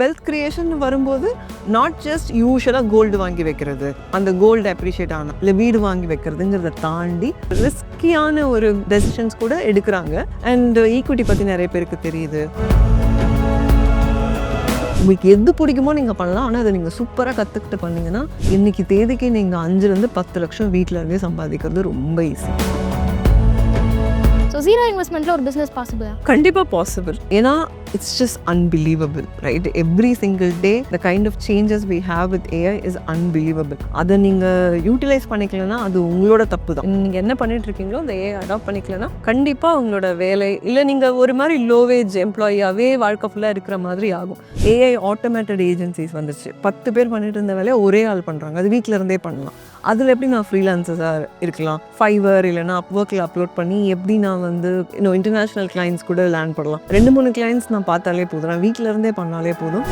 Wealth creation வரும்போது not just யூஷுவலாக gold வாங்கி வைக்கிறது அந்த கோல்டு அப்ரிஷியேட் ஆனால் இல்லை வீடு வாங்கி வைக்கிறதுங்கிறத தாண்டி ரிஸ்கியான ஒரு டெசிஷன்ஸ் கூட எடுக்கிறாங்க. அண்ட் ஈக்விட்டி பற்றி நிறைய பேருக்கு தெரியுது. உங்களுக்கு எது பிடிக்குமோ நீங்கள் பண்ணலாம். ஆனால் அதை நீங்கள் சூப்பராக கற்றுக்கிட்டு பண்ணீங்கன்னா இன்னைக்கு தேதிக்கு நீங்கள் அஞ்சுலேருந்து பத்து லட்சம் வீட்டில் இருந்தே சம்பாதிக்கிறது ரொம்ப ஈஸி ஜீரோ இன்வெஸ்ட்மெண்ட்டில் ஒரு பிஸ்னஸ் பாசிபிளா கண்டிப்பாக பாசிபிள் ஏன்னா it's just unbelievable right every single day the kind of changes we have with AI is unbelievable அதை நீங்கள் யூட்டிலைஸ் பண்ணிக்கலன்னா அது உங்களோட தப்பு தான் நீங்கள் என்ன பண்ணிட்டு இருக்கீங்களோ அந்த ஏஐ அடாப்ட் பண்ணிக்கலன்னா கண்டிப்பாக உங்களோட வேலை இல்லை நீங்கள் ஒரு மாதிரி லோவேஜ் எம்ப்ளாயியாகவே வாழ்க்கை ஃபுல்லாக இருக்கிற மாதிரி ஆகும். ஏஐ ஆட்டோமேட்டட் ஏஜென்சிஸ் வந்துச்சு பத்து பேர் பண்ணிட்டு இருந்த வேலையை ஒரே ஆள் பண்ணுறாங்க அது வீட்டில் இருந்தே பண்ணலாம். அதில் எப்படி நான் ஃப்ரீலான்சஸாக இருக்கலாம்? ஃபைவர் இல்லைனா ஒர்க்கில் அப்லோட் பண்ணி எப்படி நான் வந்து இன்னும் இன்டர்நேஷ்னல் கிளைண்ட்ஸ் கூட லேண்ட் பண்ணலாம். ரெண்டு மூணு கிளைண்ட்ஸ் நான் பார்த்தாலே போதும். நான் வீட்டில் இருந்தே பண்ணாலே போதும்.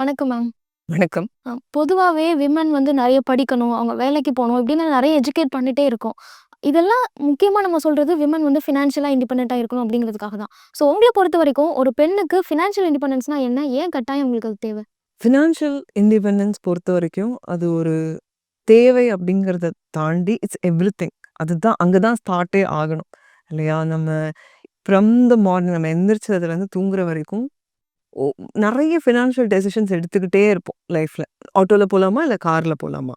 வணக்கம் மேம் வணக்கம். பொதுவாகவே விமன் வந்து நிறைய படிக்கணும் அவங்க வேலைக்கு போகணும் இப்படின்னு நிறைய எஜுகேட் பண்ணிட்டே இருக்கோம். இதெல்லாம் முக்கியமாக நம்ம சொல்கிறது விமன் வந்து ஃபினான்ஷியலாக இண்டிபெண்ட்டாக இருக்கணும் அப்படிங்கிறதுக்காக தான். ஸோ உங்களை பொறுத்த வரைக்கும் ஒரு பெண்ணுக்கு ஃபினான்ஷியல் இண்டிபெண்டன்ஸ்னால் என்ன? ஏன் கட்டாயம் உங்களுக்கு அது தேவை? ஃபினான்ஷியல் இண்டிபெண்டன்ஸ் பொறுத்த வரைக்கும் அது ஒரு தேவை அப்படிங்கிறத தாண்டி இட்ஸ் எவ்ரி திங் அதுதான் அங்கே தான் ஸ்டார்ட்டே ஆகணும். இல்லையா? நம்ம ஃப்ரம் த மார்னிங் நம்ம எந்திரிச்சதுலேருந்து தூங்குற வரைக்கும் நிறைய ஃபினான்ஷியல் டெசிஷன்ஸ் எடுத்துக்கிட்டே இருப்போம் லைஃப்பில் ஆட்டோவில் போகலாமா இல்லை காரில் போகலாமா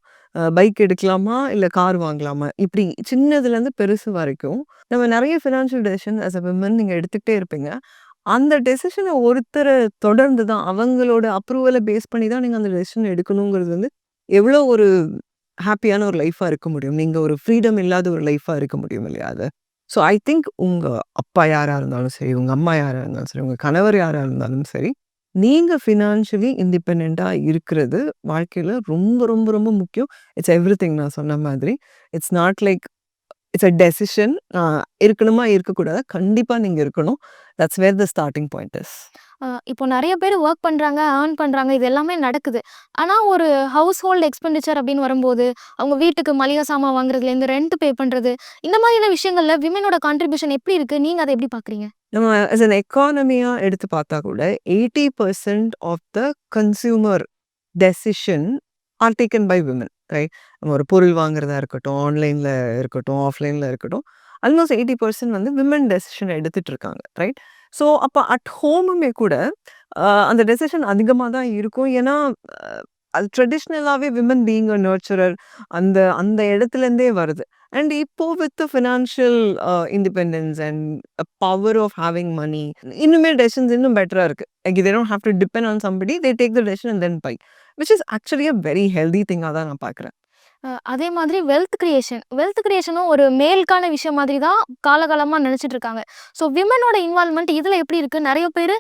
பைக் எடுக்கலாமா? இல்லை கார் வாங்கலாமா? இப்படி சின்னதுலேருந்து பெருசு வரைக்கும் நம்ம நிறைய financial decision as a women நீங்கள் எடுத்துக்கிட்டே இருப்பீங்க. அந்த டெசிஷனை ஒருத்தரை தொடர்ந்து தான் அவங்களோட அப்ரூவலை பேஸ் பண்ணி தான் நீங்கள் அந்த டெசிஷன் எடுக்கணுங்கிறது வந்து எவ்வளோ ஒரு ஹாப்பியான ஒரு லைஃப்பாக இருக்க முடியும். நீங்கள் ஒரு ஃப்ரீடம் இல்லாத ஒரு லைஃபாக இருக்க முடியும் இல்லையா அது? ஸோ ஐ திங்க் உங்கள் அப்பா யாராக இருந்தாலும் சரி உங்கள் அம்மா யாராக இருந்தாலும் சரி உங்கள் கணவர் யாராக இருந்தாலும் சரி நீங்கள் ஃபினான்ஷியலி இண்டிபெண்ட்டாக இருக்கிறது வாழ்க்கையில் ரொம்ப ரொம்ப ரொம்ப முக்கியம். இட்ஸ் எவ்ரி திங் நான் சொன்ன மாதிரி. It's not like it's a decision இருக்கணுமா இருக்கக்கூடாது? கண்டிப்பாக நீங்கள் இருக்கணும். That's where the starting point is இப்போ நிறைய பேர் ஒர்க் பண்ணுறாங்க ஏர்ன் பண்ணுறாங்க இது எல்லாமே நடக்குது. ஆனால் ஒரு ஹவுஸ் ஹோல்டு எக்ஸ்பெண்டிச்சர் அப்படின்னு வரும்போது அவங்க வீட்டுக்கு மளிகை சாமான் வாங்குறதுலேருந்து ரெண்ட் பே பண்ணுறது இந்த மாதிரியான விஷயங்களில் விமனோட கான்ட்ரிபியூஷன் எப்படி இருக்குது நீங்கள் அதை எப்படி பார்க்குறீங்க? நம்ம அஸ் அன் எக்கானமியாக எடுத்து பார்த்தா கூட eighty percent of the consumer decision are taken by women right நம்ம ஒரு பொருள் வாங்குறதா இருக்கட்டும் ஆன்லைனில் இருக்கட்டும் ஆஃப்லைனில் இருக்கட்டும் ஆல்மோஸ்ட் எயிட்டி பர்சன்ட் வந்து விமன் டெசிஷன் எடுத்துட்டு இருக்காங்க ரைட் ஸோ அப்போ அட் ஹோமுமே கூட அந்த டெசிஷன் அதிகமாக தான் இருக்கும். ஏன்னா அது ட்ரெடிஷ்னலாகவே விமன் பீயிங் அ நர்ச்சரர் அந்த அந்த இடத்துலேருந்தே வருது. அண்ட் இப்போ with financial independence and power of having money இன்னுமே டெசிஷன்ஸ் இன்னும் பெட்டராக இருக்குது they don't have to depend on somebody they take the decision decision and then buy. Which is actually a very தான் நான் பார்க்குறேன் அதே மாதிரி வெல்த் கிரியேஷன் வெல்த் கிரியேஷனும் ஒரு மேல்கான விஷயம் மாதிரி தான் காலகாலமாக நினச்சிட்டு இருக்காங்க. ஸோ விமனோட இன்வால்மெண்ட் இதில் எப்படி இருக்குது நிறைய பேர்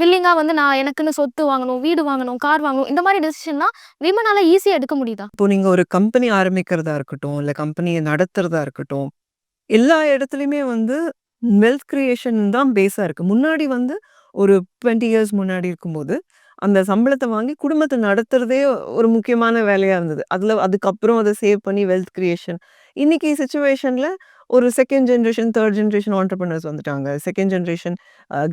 வில்லிங்காக வந்து நான் எனக்குன்னு சொத்து வாங்கணும் வீடு வாங்கணும் கார் வாங்கணும் இந்த மாதிரி டெசிஷன்லாம் விமனால் ஈஸியாக எடுக்க முடியுதா? இப்போ நீங்கள் ஒரு கம்பெனி ஆரம்பிக்கிறதா இருக்கட்டும் இல்லை கம்பெனியை நடத்துறதா இருக்கட்டும் எல்லா இடத்துலையுமே வந்து வெல்த் கிரியேஷன் தான் பேஸாக இருக்குது முன்னாடி வந்து ஒரு டுவெண்ட்டி இயர்ஸ் முன்னாடி இருக்கும்போது அந்த சம்பளத்தை வாங்கி குடும்பத்தை நடத்துறதே ஒரு முக்கியமான வேலையாக இருந்தது. அதில் அதுக்கப்புறம் அதை சேவ் பண்ணி வெல்த் கிரியேஷன் இன்னைக்கு சுச்சுவேஷனில் ஒரு second generation third generation entrepreneurs வந்துட்டாங்க. செகண்ட் ஜென்ரேஷன்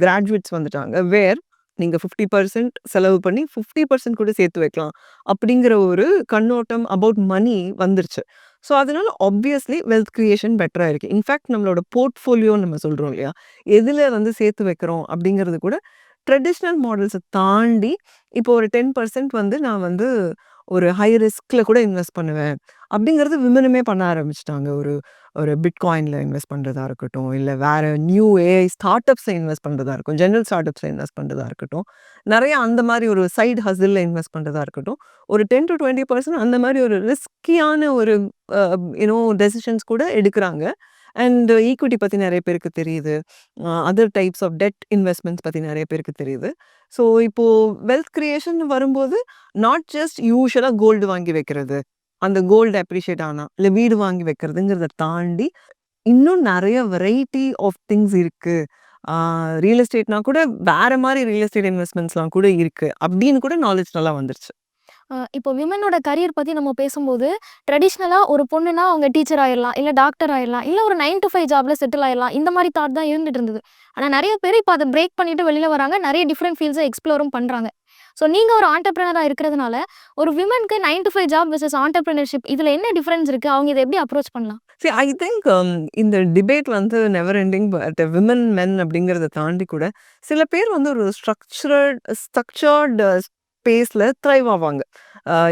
கிராஜுவேட்ஸ் வந்துட்டாங்க. வேர் நீங்கள் ஃபிஃப்டி பர்சன்ட் செலவு பண்ணி ஃபிஃப்டி பர்சன்ட் கூட சேர்த்து வைக்கலாம் அப்படிங்கிற ஒரு கண்ணோட்டம் அபவுட் மணி வந்துருச்சு. ஸோ அதனால ஆப்வியஸ்லி வெல்த் கிரியேஷன் பெட்டராக இருக்குது இன்ஃபேக்ட் நம்மளோட போர்ட்ஃபோலியோன்னு நம்ம சொல்கிறோம் இல்லையா? எதில் வந்து சேர்த்து வைக்கிறோம் அப்படிங்கிறது கூட ட்ரெடிஷ்னல் மாடல்ஸை தாண்டி இப்போ ஒரு டென் பர்சன்ட் வந்து நான் வந்து ஒரு ஹை ரிஸ்கில் கூட இன்வெஸ்ட் பண்ணுவேன். அப்படிங்கிறது விமனுமே பண்ண ஆரம்பிச்சிட்டாங்க. ஒரு ஒரு பிட்காயினில் இன்வெஸ்ட் பண்ணுறதா இருக்கட்டும் இல்லை வேறு நியூ ஏஐ ஸ்டார்ட் அப்ஸை இன்வெஸ்ட் பண்ணுறதா இருக்கும் ஜென்ரல் ஸ்டார்ட் அப்ஸில் இன்வெஸ்ட் பண்ணுறதா இருக்கட்டும் நிறைய அந்த மாதிரி ஒரு சைடு ஹசிலில் இன்வெஸ்ட் பண்ணுறதா இருக்கட்டும் ஒரு டென் டு டுவெண்ட்டி பர்சன்ட் அந்த மாதிரி ஒரு ரிஸ்கியான ஒரு யூனோ டெசிஷன்ஸ் கூட எடுக்கிறாங்க. அண்ட் ஈக்விட்டி பற்றி நிறைய பேருக்கு தெரியுது. Other types of debt investments பற்றி நிறைய பேருக்கு தெரியுது. ஸோ இப்போது வெல்த் கிரியேஷன் வரும்போது நாட் ஜஸ்ட் யூஷுவலாக கோல்டு வாங்கி வைக்கிறது அந்த கோல்டு அப்ரிஷியேட் ஆனால் இல்லை வீடு வாங்கி வைக்கிறதுங்கிறத தாண்டி இன்னும் நிறைய வெரைட்டி ஆஃப் திங்ஸ் இருக்குது ரியல் எஸ்டேட்னா கூட வேற மாதிரி ரியல் எஸ்டேட் இன்வெஸ்ட்மெண்ட்ஸ்லாம் கூட இருக்குது அப்படின்னு கூட நாலேஜ் நல்லா வந்துருச்சு. இப்போ விமனோட கரியர் பற்றி நம்ம பேசும்போது, ட்ரெடிஷ்னலாக ஒரு பொண்ணுனா அவங்க டீச்சர் ஆயிடலாம் இல்லை டாக்டர் ஆயிடலாம் இல்லை ஒரு நைன் டு ஃபைவ் ஜாப்ல செட்டில் ஆயிடலாம் இந்த மாதிரி தாட் தான் இருந்துட்டு இருந்தது. ஆனால் நிறைய பேர் இப்போ அதை பிரேக் பண்ணிட்டு வெளியில் வராங்க. நிறைய டிஃப்ரெண்ட் ஃபீல்ஸை எக்ஸ்ப்ளோரும் பண்ணுறாங்க ஸோ நீங்கள் ஒரு ஆண்டர்பிரினராக இருக்கிறதுனால, ஒரு விமனுக்கு nine to five job versus entrepreneurship இதில் என்ன டிஃப்ரென்ஸ் இருக்குது அவங்க இதை எப்படி அப்ரோச் பண்ணலாம்? சரி ஐ திங்க் இந்த டிபேட் வந்து never ending but women, men அப்படிங்கிறத தாண்டி கூட, சில பேர் வந்து ஒரு ஸ்ட்ரக்சர்ட் ஸ்ட்ரக்சர்ட் ஸ்பேஸில் த்ரைவ் ஆவாங்க.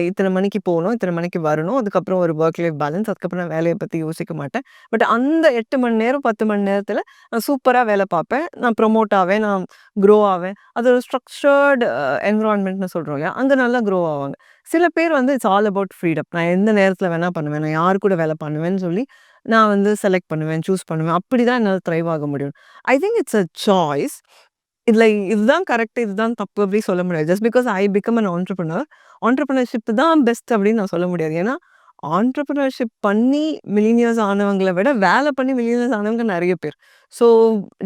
இத்தனை மணிக்கு போகணும் இத்தனை மணிக்கு வரணும். அதுக்கப்புறம் ஒரு ஒர்க் லைஃப் பேலன்ஸ். அதுக்கப்புறம் நான் வேலையை பற்றி யோசிக்க மாட்டேன். பட் அந்த எட்டு மணி நேரம், 10 மணி நேரத்தில் நான் சூப்பராக வேலை பார்ப்பேன். நான் ப்ரொமோட் ஆவேன். நான் க்ரோ ஆவேன். அது ஒரு ஸ்ட்ரக்சர்டு என்விரான்மெண்ட்னு சொல்கிறோம் இல்லையா? அங்கே நல்லா க்ரோ ஆவாங்க. சில பேர் வந்து இட்ஸ் ஆல் அபவுட் ஃப்ரீடம். நான் எந்த நேரத்தில் வேணால் பண்ணுவேன். நான் யார் கூட வேலை பண்ணுவேன்னு சொல்லி, நான் வந்து செலக்ட் பண்ணுவேன், சூஸ் பண்ணுவேன். அப்படி தான் என்னால் த்ரைவ் ஆக முடியும். I think it's a choice. இதுல இதுதான் கரெக்ட், இதுதான் தப்பு அப்படி சொல்ல முடியாது. Just because I become an entrepreneur entrepreneurship தான் பெஸ்ட் அப்படின்னு நான் சொல்ல முடியாது. ஏன்னா, ஆண்டர்பிரினர்ஷிப் பண்ணி மில்லினியர்ஸ் ஆனவங்களை விட, வேலை பண்ணி மில்லினியர்ஸ் ஆனவங்க நிறைய பேர். So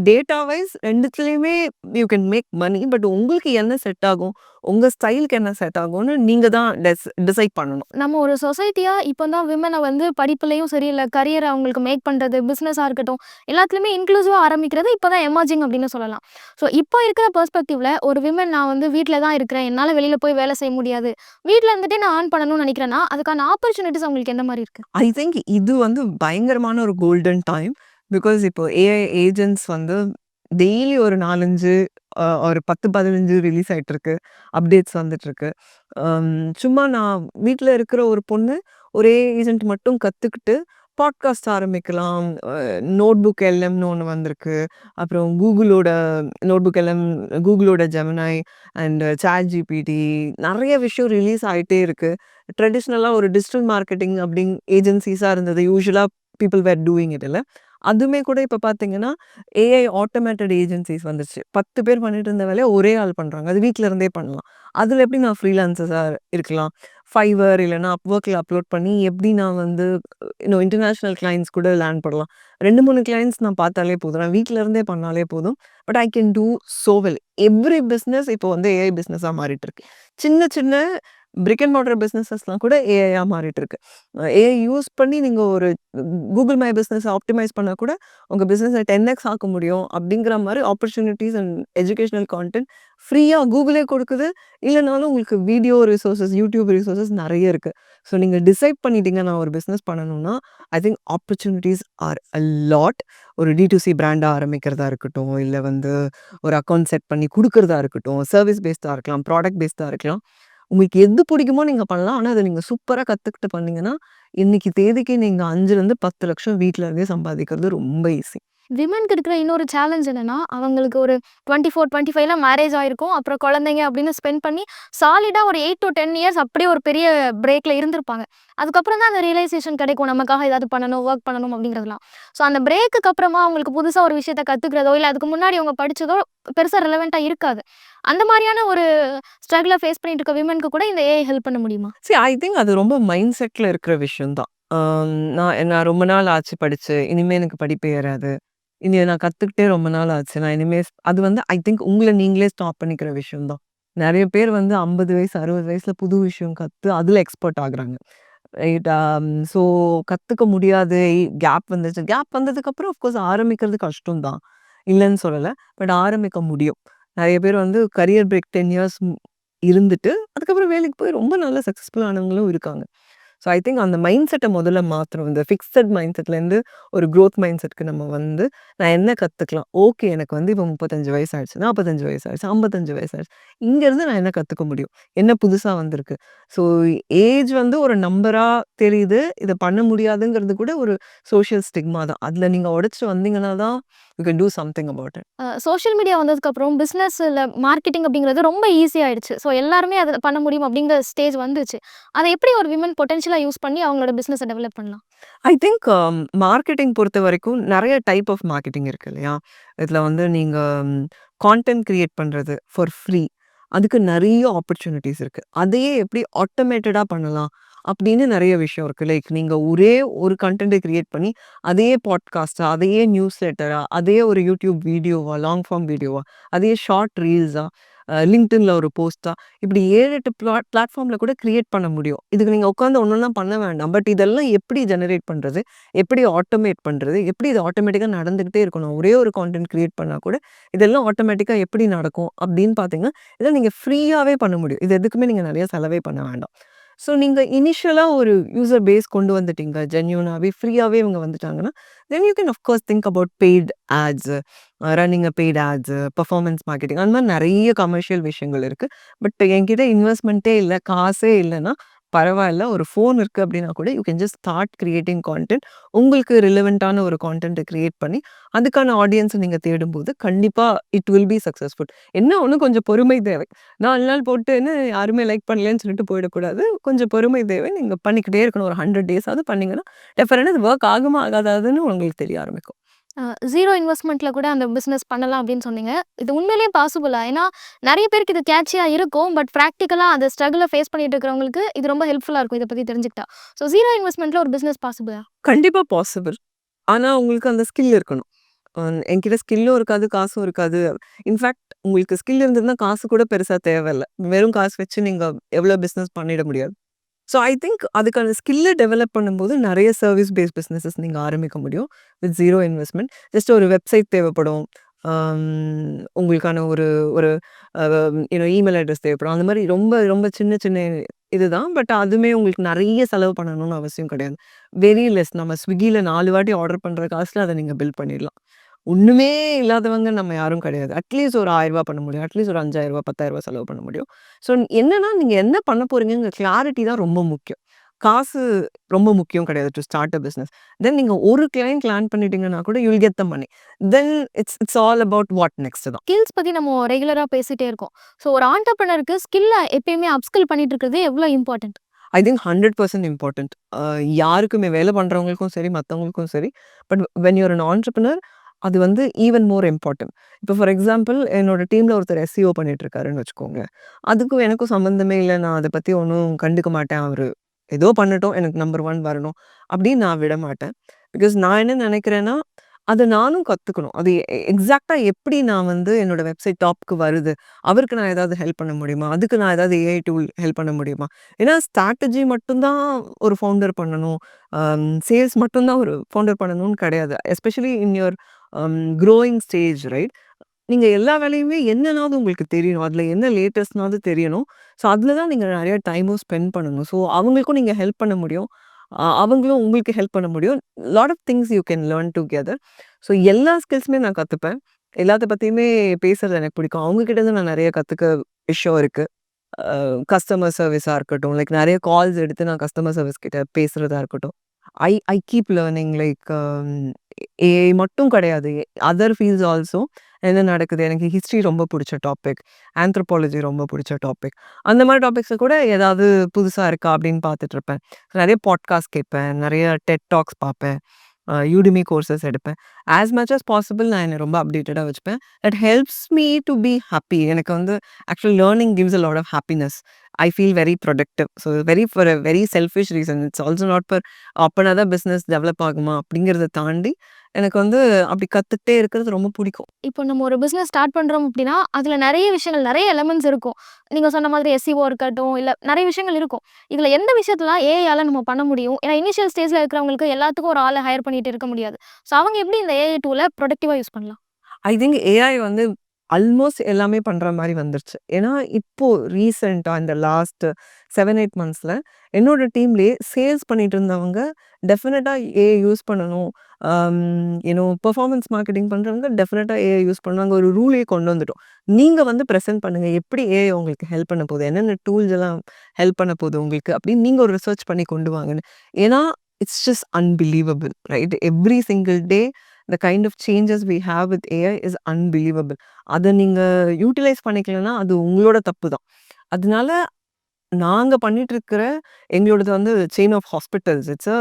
data wise ரெண்டுத்துலேயுமே you can make money. But உங்களுக்கு என்ன செட் ஆகும்? உங்கள் ஸ்டைலுக்கு என்ன செட் ஆகும்னு நீங்கள் தான் டெஸ் டிசைட் பண்ணணும். நம்ம ஒரு சொசைட்டியாக இப்போ தான் விமனை வந்து படிப்புலையும் சரி, கரியர் அவங்களுக்கு மேக் பண்ணுறது பிஸ்னஸாக இருக்கட்டும், எல்லாத்துலேயுமே இன்க்ளூசிவாக ஆரம்பிக்கிறது இப்போ தான் எமர்ஜிங் அப்படின்னு சொல்லலாம். ஸோ இப்போ இருக்கிற பெர்ஸ்பெக்டிவ்ல ஒரு விமன் நான் வந்து வீட்டில் தான் இருக்கிறேன். என்னால் வெளியில் போய் வேலை செய்ய முடியாது. வீட்டில் இருந்துட்டே நான் ஆன் பண்ணணும்னு நினைக்கிறேன்னா அதுக்கான ஆப்பர்ச்சுனிட்டிஸ் உங்களுக்கு எந்த மாதிரி இருக்கு? ஐ திங்க் இது வந்து பயங்கரமான ஒரு கோல்டன் டைம். பிகாஸ் இப்போ ஏஐ ஏஜென்ட்ஸ் வந்து டெய்லி ஒரு நாலஞ்சு ஒரு 10, 15 ரிலீஸ் ஆயிட்டிருக்கு. அப்டேட்ஸ் வந்துட்டுருக்கு. சும்மா நான் வீட்டில் இருக்கிற ஒரு பொண்ணு, ஒரே ஏஜென்ட் மட்டும் கற்றுக்கிட்டு பாட்காஸ்ட் ஆரம்பிக்கலாம். நோட் நோட்புக் எல்எம்னு ஒன்று வந்திருக்கு. அப்புறம் கூகுளோட நோட்புக் எல்எம், கூகுளோட ஜெமினாய் அண்ட் சாட் ஜிபிடி நிறைய விஷயம் ரிலீஸ் ஆகிட்டே இருக்குது ட்ரெடிஷ்னலாக ஒரு டிஜிட்டல் மார்க்கெட்டிங் அப்படிங் ஏஜென்சிஸாக இருந்தது. யூஸ்வலாக பீப்பிள் வேர் டூயிங் இட் இல்லை அதுவுமே கூட இப்போ பார்த்தீங்கன்னா, ஏஐ ஆட்டோமேட்டட் ஏஜென்சிஸ் வந்துச்சு பத்து பேர் பண்ணிட்டு இருந்த வேலையை ஒரே ஆள் பண்ணுறாங்க அது வீட்டில் இருந்தே பண்ணலாம். அதில் எப்படி நான் ஃப்ரீலான்சஸாக இருக்கலாம். ஃபைவர் இல்லைனா அப்ஒர்க்கில் அப்லோட் பண்ணி எப்படி நான் வந்து இன்னும் இன்டர்நேஷ்னல் கிளைண்ட்ஸ் கூட லேண்ட் பண்ணலாம். ரெண்டு மூணு கிளைண்ட்ஸ் நான் பார்த்தாலே போதும். நான் வீட்டிலருந்தே பண்ணாலே போதும். But I can do so well. Every business இப்போ வந்து ஏஐ பிஸ்னஸாக மாறிட்டு இருக்கு. சின்ன சின்ன பிரிக் அண்ட் மார்டர் பிஸ்னஸஸ்லாம் கூட ஏஐயாக மாறிட்டு இருக்கு. ஏஐ யூஸ் பண்ணி நீங்கள் ஒரு கூகுள் மை பிஸ்னஸ் ஆப்டிமைஸ் பண்ணால் கூட, உங்கள் பிஸ்னஸை டென் எக்ஸ் ஆக்க முடியும். அப்படிங்கிற மாதிரி ஆப்பர்ச்சுனிட்டிஸ் அண்ட் எஜுகேஷனல் கான்டென்ட் ஃப்ரீயாக கூகுளே கொடுக்குது. இல்லைனாலும் உங்களுக்கு வீடியோ ரிசோர்ஸஸ், யூடியூப் ரிசோர்ஸஸ் நிறைய இருக்குது ஸோ நீங்கள் டிசைட் பண்ணிட்டீங்க நான் ஒரு பிஸ்னஸ் பண்ணணும்னா, I think opportunities are a lot. ஒரு டிடிசி பிராண்டாக ஆரம்பிக்கிறதா இருக்கட்டும், இல்லை வந்து ஒரு அக்கௌண்ட் செட் பண்ணி கொடுக்குறதா இருக்கட்டும், சர்வீஸ் பேஸ்டாக இருக்கலாம், ப்ராடக்ட் பேஸ்டாக இருக்கலாம். உங்களுக்கு எது பிடிக்குமோ நீங்க பண்ணலாம். ஆனா அதை நீங்க சூப்பரா கத்துக்கிட்டு பண்ணீங்கன்னா, இன்னைக்கு தேதிக்கு நீங்க 5லருந்து 10 லட்சம் வீட்ல இருந்தே சம்பாதிக்கிறது ரொம்ப ஈஸி. விமனுக்கு இருக்கிற இன்னொரு சேலஞ்ச் என்னன்னா, அவங்களுக்கு ஒரு 24, 25ல மேரேஜ் ஆயிருக்கும். அப்புறம் குழந்தைங்க அப்படின்னு ஸ்பெண்ட் பண்ணி சாலிடாக ஒரு எயிட் டூ 10 இயர்ஸ் அப்படியே ஒரு பெரிய பிரேக்கில் இருந்திருப்பாங்க. அதுக்கப்புறம் தான் அந்த ரியலைசேஷன் கிடைக்கும். நமக்காக ஏதாவது பண்ணணும், ஒர்க் பண்ணணும் அப்படிங்கிறதுலாம் ஸோ அந்த பிரேக்குக்கு அப்புறமா அவங்களுக்கு புதுசாக ஒரு விஷயத்த கற்றுக்கிறதோ இல்லை அதுக்கு முன்னாடி அவங்க படித்ததோ பெருசாக ரெலவெண்ட்டாக இருக்காது. அந்த மாதிரியான ஒரு ஸ்ட்ரகிளை ஃபேஸ் பண்ணிட்டு இருக்க விமனுக்கு கூட இந்த ஏஐ ஹெல்ப் பண்ண முடியுமா? சரி ஐ திங்க் அது ரொம்ப மைண்ட் செட்டில் இருக்கிற விஷயம் தான். நான் நான் ரொம்ப நாள் ஆச்சு படித்து இனிமேல் எனக்கு படிப்பு ஏறாது. இனி நான் கத்துக்கிட்டே ரொம்ப நாள் ஆச்சு. நான் இனிமே அது வந்து ஐ திங்க் உங்களை நீங்களே ஸ்டாப் பண்ணிக்கிற விஷயம் தான். நிறைய பேர் வந்து 50 வயசு, 60 வயசுல புது விஷயம் கற்று அதில் எக்ஸ்பர்ட் ஆகுறாங்க. ரைட் ஸோ கற்றுக்க முடியாது. கேப் வந்துச்சு கேப் வந்ததுக்கப்புறம் ஆஃப் கோர்ஸ் ஆரம்பிக்கிறது கஷ்டம் தான். இல்லைன்னு சொல்லலை பட் ஆரம்பிக்க முடியும். நிறைய பேர் வந்து கரியர் பிரேக் 10 இயர்ஸ் இருந்துட்டு, அதுக்கப்புறம் வேலைக்கு போய் ரொம்ப நல்ல சக்ஸஸ்ஃபுல் ஆனவங்களும் இருக்காங்க. ஸோ ஐ திங்க் அந்த மைண்ட் செட்டை முதல்ல மாற்றணும் இந்த ஃபிக்ஸட் மைண்ட் செட்லேருந்து ஒரு க்ரோத் மைண்ட் செட்க்கு நம்ம வந்து, நான் என்ன கற்றுக்கலாம் ஓகே எனக்கு வந்து இப்போ 35 வயசு ஆயிடுச்சு, 45 வயசு ஆயிடுச்சு, 55 வயசு ஆயிடுச்சு. இங்கேருந்து நான் என்ன கற்றுக்க முடியும்? என்ன புதுசாக வந்திருக்கு? ஸோ ஏஜ் வந்து ஒரு நம்பராக தெரியுது. இதை பண்ண முடியாதுங்கிறது கூட ஒரு சோஷியல் ஸ்டிக்மா தான். அதில் நீங்கள் உடச்சிட்டு வந்தீங்கன்னா தான், you can do something about it. Social media வந்ததுக்கப்புறம் பிசினஸ் இல்ல மார்க்கெட்டிங் அப்படிங்கிறது ரொம்ப ஈஸி ஆயிடுச்சு. ஸோ எல்லாருமே அத பண்ண முடியும் அப்படிங்கிற ஸ்டேஜ் வந்துச்சு. அத எப்படி ஒரு விமன் பொட்டன்ஷியலா யூஸ் பண்ணி அவங்களோட பிசினஸ டெவலப் பண்ணலாம்? ஐ திங்க் மார்க்கெட்டிங் பொறுத்தவரைக்கும் நெறைய டைப் ஆஃப் மார்க்கெட்டிங் இருக்கு இல்லையா? இதுல வந்து நீங்க கான்டென்ட் கிரியேட் பண்றது ஃபார் ஃப்ரீ. அதுக்கு நெறைய ஆப்பர்ச்சுனிட்டீஸ் இருக்கு. அதையே எப்படி ஆட்டோமேட்டடா பண்ணலாம்? அப்படின்னு நிறைய விஷயம் இருக்குது லைக் நீங்கள் ஒரே ஒரு கண்டென்ட்டை க்ரியேட் பண்ணி, அதையே பாட்காஸ்ட்டாக அதையே நியூஸ் லெட்டராக அதே ஒரு யூடியூப் வீடியோவா, லாங் ஃபார்ம் வீடியோவா, அதையே ஷார்ட் ரீல்ஸாக லிங்க்டின்ல ஒரு போஸ்ட்டாக இப்படி 7, 8 பிளாட் பிளாட்ஃபார்ம்ல கூட கிரியேட் பண்ண முடியும். இதுக்கு நீங்க உட்காந்து ஒண்ணொண்ணா பண்ண வேண்டாம். பட் இதெல்லாம் எப்படி ஜெனரேட் பண்றது? எப்படி ஆட்டோமேட் பண்றது? எப்படி இது ஆட்டோமேட்டிக்காக நடந்துகிட்டே இருக்கணும். ஒரே ஒரு கான்டென்ட் கிரியேட் பண்ணா கூட இதெல்லாம் ஆட்டோமேட்டிக்காக எப்படி நடக்கும் அப்படின்னு பார்த்தீங்கன்னா, இதெல்லாம் நீங்க ஃப்ரீயாவே பண்ண முடியும். இது எதுக்குமே நீங்க நிறைய செலவே பண்ண வேண்டாம். ஸோ நீங்க இனிஷியலா ஒரு யூசர் பேஸ் கொண்டு வந்துட்டீங்க. ஜென்யூனாவே ஃப்ரீயாவே இவங்க வந்துட்டாங்கன்னா, then you can of course think about paid ads, running a paid ads, performance marketing அந்த மாதிரி நிறைய கமர்ஷியல் விஷயங்கள் இருக்கு. பட் என்கிட்ட இன்வெஸ்ட்மென்ட்டே இல்ல, காசே இல்லைன்னா பரவாயில்ல ஒரு ஃபோன் இருக்குது அப்படின்னா கூட you can just start creating content. உங்களுக்கு ரிலவெண்ட்டான ஒரு கான்டென்ட்டை கிரியேட் பண்ணி, அதுக்கான ஆடியன்ஸை நீங்கள் தேடும்போது கண்டிப்பாக இட் வில் பி சக்ஸஸ்ஃபுல் என்ன ஒன்று கொஞ்சம் பொறுமை தேவை. நாலு நாள் போட்டுன்னு யாருமே லைக் பண்ணலன்னு சொல்லிட்டு போயிடக்கூடாது. கொஞ்சம் பொறுமை தேவை. நீங்கள் பண்ணிக்கிட்டே இருக்கணும். ஒரு 100 டேஸாவது பண்ணிங்கன்னா டெஃபினட்டா இது ஒர்க் ஆகுமா? ஆகாதாதுன்னு உங்களுக்கு தெரிய ஆரம்பிக்கும். ஜீரோ இன்வெஸ்ட்மெண்ட்டில் கூட அந்த பிஸ்னஸ் பண்ணலாம் அப்படின்னு சொன்னீங்க. இது உண்மையிலேயே பாசிபிளா? ஏன்னா நிறைய பேருக்கு இது கேட்சியாக இருக்கும். பட் ப்ராக்டிக்கலாக அந்த ஸ்ட்ரகிளை ஃபேஸ் பண்ணிட்டு இருக்கிறவங்களுக்கு இது ரொம்ப ஹெல்ப்ஃபுல்லாக இருக்கும். இதை பற்றி தெரிஞ்சுக்கிட்டா. ஸோ ஜீரோ இன்வெஸ்ட்மெண்ட்டில் ஒரு பிஸ்னஸ் பாசிபிளா? கண்டிப்பாக பாசிபிள். ஆனால் உங்களுக்கு அந்த ஸ்கில் இருக்கணும். என்கிட்ட ஸ்கில்லும் இருக்காது, காசும் இருக்காது. இன்ஃபேக்ட் உங்களுக்கு ஸ்கில் இருந்ததுன்னா காசு கூட பெருசாக தேவையில்லை வெறும் காசு வச்சு நீங்கள் எவ்வளோ பிஸ்னஸ் பண்ணிட முடியாது. ஸோ ஐ திங்க் அதுக்கான ஸ்கில்லை டெவலப் பண்ணும்போது நிறைய சர்வீஸ் பேஸ்ட் பிஸ்னஸஸ் நீங்கள் ஆரம்பிக்க முடியும். வித் ஜீரோ இன்வெஸ்ட்மெண்ட் ஜஸ்ட் ஒரு வெப்சைட் தேவைப்படும். உங்களுக்கான ஒரு ஒரு அ இமெயில் அட்ரஸ் தேவைப்படும். அந்த மாதிரி ரொம்ப ரொம்ப சின்ன சின்ன இதுதான். பட் அதுவுமே உங்களுக்கு நிறைய செலவு பண்ணணும்னு அவசியம் கிடையாது. வெரி லெஸ் நம்ம ஸ்விக்கியில் நாலு வாட்டி ஆர்டர் பண்ணுற காசில் அதை நீங்கள் பில் பண்ணிடலாம். ஒண்ணுமே இல்லாதவங்க நம்ம யாரும் கிடையாது. அட்லீஸ்ட் ஒரு. 1000 பண்ண முடியும். அட்லீஸ்ட் ஒரு ரூ. 5000 ரூ. 10000 செலவு பண்ண முடியும். ஸோ என்னன்னா நீங்க என்ன பண்ண போறீங்கங்கிற கிளாரிட்டி தான் ரொம்ப முக்கியம். காசு ரொம்ப முக்கியம் கிடையாது to start a business. Then நீங்க ஒரு கிளையன்ட் லேண்ட் பண்ணிட்டீங்கன்னா கூட you will get the money. Then it's it's all about what next தான். ஸ்கில்ஸ் பத்தி நம்ம ரெகுலரா பேசிட்டே இருக்கோம். ஸோ ஒரு ஆன்டர்பிரினருக்கு ஸ்கில்ல எப்பயுமே அப்ஸ்கில் பண்ணிட்டு இருக்கிறது எவ்வளோ இம்பார்ட்டன்ட்? I think 100% important. அ யாருக்குமே வேலை பண்றவங்களுக்கும் சரி, மத்தவங்களுக்கும் சரி. But when you are an entrepreneur அது வந்து ஈவன் மோர் இம்பார்ட்டன்ட். இப்போ ஃபார் எக்ஸாம்பிள் என்னோட டீமில் ஒருத்தர் எஸ்சிஓ பண்ணிட்டு இருக்காருன்னு வச்சுக்கோங்க. அதுக்கும் எனக்கும் சம்மந்தமே இல்லை நான் அதை பற்றி ஒன்றும் கண்டுக்க மாட்டேன். அவர் ஏதோ பண்ணட்டும். எனக்கு நம்பர் ஒன் வரணும். அப்படின்னு நான் விட மாட்டேன். பிகாஸ் நான் என்ன நினைக்கிறேன்னா அதை நானும் கற்றுக்கணும் அது எ எப்படி நான் வந்து என்னோட வெப்சைட் டாப்க்கு வருது? அவருக்கு நான் ஏதாவது ஹெல்ப் பண்ண முடியுமா? அதுக்கு நான் ஏதாவது ஏஐ டூல் ஹெல்ப் பண்ண முடியுமா? ஏன்னா ஸ்ட்ராட்டஜி மட்டும்தான் ஒரு ஃபவுண்டர் பண்ணணும். சேல்ஸ் மட்டும்தான் ஒரு ஃபவுண்டர் பண்ணணும்னு கிடையாது. Especially in your growing stage right? நீங்கள் எல்லா வேலையுமே என்னன்னாவது உங்களுக்கு தெரியணும். அதில் என்ன லேட்டஸ்ட்னாவது தெரியணும். ஸோ அதில் தான் நீங்கள் நிறைய டைமும் ஸ்பெண்ட் பண்ணணும். ஸோ அவங்களுக்கும் நீங்கள் ஹெல்ப் பண்ண முடியும். அவங்களும் உங்களுக்கு ஹெல்ப் பண்ண முடியும். Lot of things you can learn together. So எல்லா ஸ்கில்ஸுமே நான் கற்றுப்பேன் எல்லாத்த பற்றியுமே பேசுறது எனக்கு பிடிக்கும். அவங்கக்கிட்டேருந்து நான் நிறைய கற்றுக்க விஷயம் இருக்குது கஸ்டமர் சர்வீஸாக இருக்கட்டும், லைக் நிறைய கால்ஸ் எடுத்து நான் கஸ்டமர் சர்வீஸ் கிட்ட பேசுகிறதா இருக்கட்டும். I I keep learning like AI மட்டும் கிடையாது. அதர் ஃபீல்ட்ஸ் ஆல்சோ என்ன நடக்குது? எனக்கு ஹிஸ்ட்ரி ரொம்ப பிடிச்ச டாபிக். ஆந்த்ரோபாலஜி ரொம்ப பிடிச்ச டாபிக். அந்த மாதிரி டாபிக்ஸை கூட ஏதாவது புதுசா இருக்கா? அப்படின்னு பார்த்துட்டு இருப்பேன். நிறைய பாட்காஸ்ட் கேட்பேன். நிறைய டெட் டாக்ஸ் பார்ப்பேன். யூடிமி கோர்சஸ் எடுப்பேன். ஆஸ் மச் அஸ் பாசிபிள் நான் என்னை ரொம்ப அப்டேட்டடா வச்சுப்பேன். That helps me to be happy எனக்கு வந்து actually learning gives a lot of happiness I feel very productive. So very for a very selfish reason. It's also not for அப்பனா தான் business develop ஆகுமா? அப்படிங்கிறத தாண்டி எனக்கு வந்து அப்படி கத்துக்கிட்டே இருக்கிறது ரொம்ப பிடிக்கும். இப்போ நம்ம ஒரு பிசினஸ் ஸ்டார்ட் பண்றோம் அப்படின்னா, அதுல நெறைய விஷயங்கள், நெறைய எலிமெண்ட்ஸ் இருக்கும். நீங்க சொன்ன மாதிரி எஸ்இஓ இருக்கட்டும், இல்ல நெறைய விஷயங்கள் இருக்கும். இதுல எந்த விஷயத்தலாம் ஏஐயால நம்ம பண்ண முடியும்? ஏன்னா இனிஷியல் ஸ்டேஜ்ல இருக்கிறவங்களுக்கு எல்லாத்துக்கும் ஒரு ஆள ஹையர் பண்ணிட்டு இருக்க முடியாது. ஸோ அவங்க எப்படி இந்த ஏஐ டூல ப்ரொடக்டிவா யூஸ் பண்ணலாம்? ஐ திங்க் ஏஐ வந்து ஆல்மோஸ்ட் எல்லாமே பண்ணுற மாதிரி வந்துருச்சு. ஏன்னா இப்போது ரீசெண்டாக இந்த லாஸ்ட் செவன் எயிட் மந்த்ஸில் என்னோட டீம்லேயே சேல்ஸ் பண்ணிட்டு இருந்தவங்க டெஃபினட்டாக ஏஐ யூஸ் பண்ணணும். ஏன்னோ பெர்ஃபார்மன்ஸ் மார்க்கெட்டிங் பண்ணுறவங்க டெஃபினட்டாக ஏஐ யூஸ் பண்ணுவாங்க ஒரு ரூலே கொண்டு வந்துட்டோம். நீங்கள் வந்து ப்ரெசென்ட் பண்ணுங்கள் எப்படி ஏஐ உங்களுக்கு ஹெல்ப் பண்ண போகுது? என்னென்ன டூல்ஸ் எல்லாம் ஹெல்ப் பண்ண போகுது உங்களுக்கு? அப்படின்னு நீங்கள் ஒரு ரிசர்ச் பண்ணி கொண்டு வாங்கன்னு. ஏன்னா it's just unbelievable right? Every single day the kind of changes we have with AI is unbelievable. அதை நீங்கள் யூட்டிலைஸ் பண்ணிக்கலன்னா அது உங்களோட தப்பு தான். அதனால நாங்கள் பண்ணிட்டு இருக்கிற எங்களோடது வந்து chain of hospitals. It's a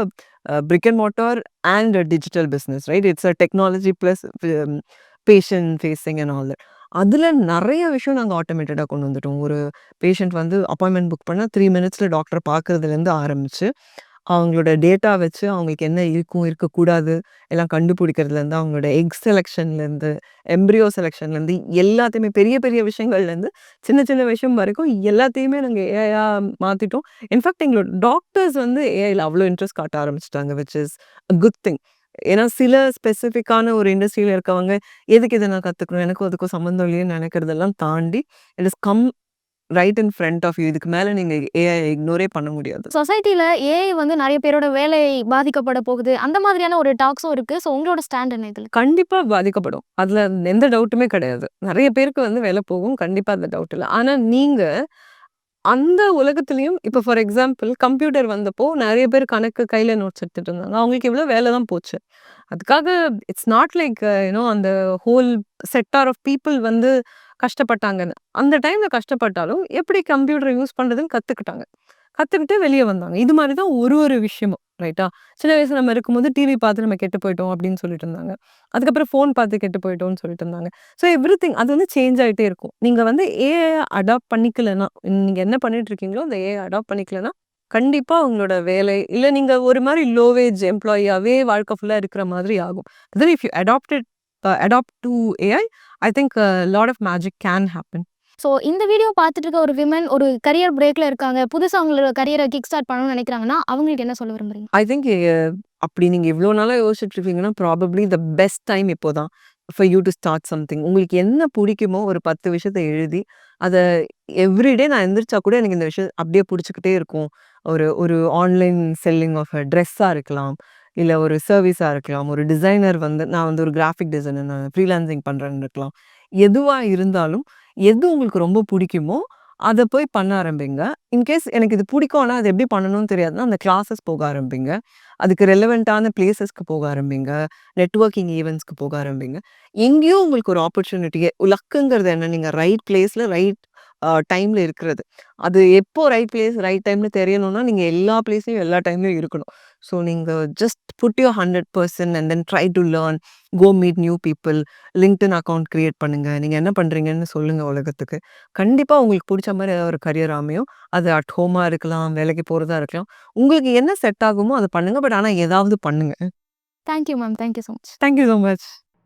brick and mortar and digital business right? It's a technology plus patient facing and all that. அதில் நிறைய விஷயம் நாங்கள் ஆட்டோமேட்டடாக கொண்டு வந்துட்டோம். ஒரு பேஷண்ட் வந்து அப்பாயின்மெண்ட் புக் பண்ணால் த்ரீ மினிட்ஸில் டாக்டர் பார்க்குறதுலேருந்து ஆரம்பிச்சு, அவங்களோட டேட்டா வச்சு அவங்களுக்கு என்ன இருக்கும், இருக்கக்கூடாது எல்லாம் கண்டுபிடிக்கிறதுலேருந்து, அவங்களோட எக் செலக்ஷன்லேருந்து, எம்ப்ரியோ செலக்ஷன்லேருந்து எல்லாத்தையுமே பெரிய பெரிய விஷயங்கள்லேருந்து, சின்ன சின்ன விஷயம் வரைக்கும் எல்லாத்தையுமே நாங்கள் ஏஐயா மாற்றிட்டோம் இன்ஃபேக்ட் எங்களோட டாக்டர்ஸ் வந்து ஏஐயில் அவ்வளோ இன்ட்ரெஸ்ட் காட்ட ஆரம்பிச்சிட்டாங்க which is a good thing. ஏன்னா சில ஸ்பெசிஃபிக்கான ஒரு இண்டஸ்ட்ரியில் இருக்கவங்க, எதுக்கு இதை நான் கற்றுக்கணும் எனக்கும் அதுக்கும் சம்மந்தம் இல்லையே நினைக்கிறதெல்லாம் தாண்டி, it is come right in front of you. இதுக்கு மேல நீங்க ஏஐ இக்னோரே பண்ண முடியாது. சொசைட்டில ஏஐ வந்து நெறைய பேரோட வேலை பாதிக்கப்பட போகுது. அந்த மாதிரியான ஒரு டாக்ஸும் இருக்கு. ஸோ உங்களோட ஸ்டாண்ட் என்ன இதுல? கண்டிப்பா பாதிக்கப்படும். அதுல எந்த டவுட்டுமே கிடையாது. நெறைய பேருக்கு வந்து வேலை போகும். கண்டிப்பா அதுல டவுட் இல்ல. ஆனா நீங்க அந்த உலகத்திலயும் இப்ப ஃபார் எக்ஸாம்பிள் கம்ப்யூட்டர் வந்தப்போ நெறைய பேர் கணக்கு கையில நோட்ஸ் எடுத்துட்டு இருந்தாங்க. அவங்களுக்கு எவ்வளோ வேலை தான் போச்சு. அதுக்காக it's not like you know அந்த ஹோல் செக்டார் ஆஃப் பீப்பிள் வந்து கஷ்டப்பட்டாங்கன்னு. அந்த டைமில் கஷ்டப்பட்டாலும் எப்படி கம்ப்யூட்டரை யூஸ் பண்ணுறதுன்னு கற்றுக்கிட்டாங்க கற்றுக்கிட்டு வெளியே வந்தாங்க. இது மாதிரி தான் ஒரு ஒரு விஷயமும். ரைட்டா? சின்ன வயசு நம்ம இருக்கும்போது டிவி பார்த்து நம்ம கெட்டு போயிட்டோம் அப்படின்னு சொல்லிட்டு இருந்தாங்க. அதுக்கப்புறம் ஃபோன் பார்த்து கெட்டு போயிட்டோம்னு சொல்லிட்டு இருந்தாங்க. ஸோ எவ்ரிதிங் அது வந்து சேஞ்ச் ஆகிட்டே இருக்கும். நீங்கள் வந்து ஏஐ அடாப்ட் பண்ணிக்கலன்னா, நீங்கள் என்ன பண்ணிட்டு இருக்கீங்களோ அந்த ஏஐ அடாப்ட் பண்ணிக்கலன்னா, கண்டிப்பாக உங்களோட வேலை இல்லை நீங்கள் ஒரு மாதிரி லோவேஜ் எம்ப்ளாயியாகவே வாழ்க்கை ஃபுல்லாக இருக்கிற மாதிரி ஆகும். Other if you adapted adapt to AI, I think lot of magic can happen. So இந்த வீடியோ பார்த்துட்டு இருக்க ஒரு விமன் ஒரு கரியர் பிரேக்ல இருக்காங்க. புதுசா அவங்களோட கரியர கிக் ஸ்டார்ட் பண்ணணும்னு நெனைக்கிறாங்கன்னா, அவங்களுக்கு என்ன சொல்ல விரும்புறீங்க? ஐ திங்க் அப்படி நீங்க இவ்ளோ நாளா யோசிச்சுட்டு இருக்கீங்கன்னா, ப்ராபப்ளி த பெஸ்ட் டைம் இப்போ தான். For you to start something. உங்களுக்கு என்ன புடிக்குமோ ஒரு 10 விஷயத்த எழுதி, அத எவ்ரிடே நான் எந்திரிச்சா கூட எனக்கு இந்த விஷயம் அப்படியே புடிச்சுக்கிட்டே இருக்கும். ஒரு ஒரு ஆன்லைன் செல்லிங் ஆஃப் அ ட்ரெஸ்ஸா இருக்கலாம். இல்லை ஒரு சர்வீஸாக இருக்கலாம். ஒரு டிசைனர் வந்து நான் வந்து ஒரு கிராஃபிக் டிசைனர் நான் ஃப்ரீலான்சிங் பண்ணுறேன்னு இருக்கலாம். எதுவாக இருந்தாலும், எது உங்களுக்கு ரொம்ப பிடிக்குமோ அதை போய் பண்ண ஆரம்பிங்க. இன்கேஸ் எனக்கு இது பிடிக்கும் ஆனால் அது எப்படி பண்ணணும்னு தெரியாதுன்னா, அந்த கிளாஸஸ் போக ஆரம்பிங்க. அதுக்கு ரெலவெண்ட்டான பிளேசஸ்க்கு போக ஆரம்பிங்க. நெட்வொர்க்கிங் ஈவெண்ட்ஸ்க்கு போக ஆரம்பிங்க. எங்கேயும் உங்களுக்கு ஒரு ஆப்பர்ச்சுனிட்டி லக்குங்கிறது என்ன? நீங்கள் ரைட் பிளேஸில் ரைட் டைம்ல இருக்கிறது. அது எப்போ ரைட் பிளேஸ், ரைட் டைம்னு தெரியணும்னா, நீங்க எல்லா பிளேஸ்லயும் எல்லா டைம்லயும் இருக்கணும். ஸோ நீங்க just put your 100% and then try to learn. Go meet new people. LinkedIn account create பண்ணுங்க. நீங்க என்ன பண்றீங்கன்னு சொல்லுங்க உலகத்துக்கு. கண்டிப்பா உங்களுக்கு புடிச்ச மாரி ஏதாவது ஒரு கரியர் அமையும். அது அட் ஹோமா இருக்கலாம், வேலைக்கு போறதா இருக்கலாம். உங்களுக்கு என்ன செட் ஆகுமோ அத பண்ணுங்க. பட் ஆனா ஏதாவது பண்ணுங்க. Thank you ma'am. Thank you so much. Thank you so much.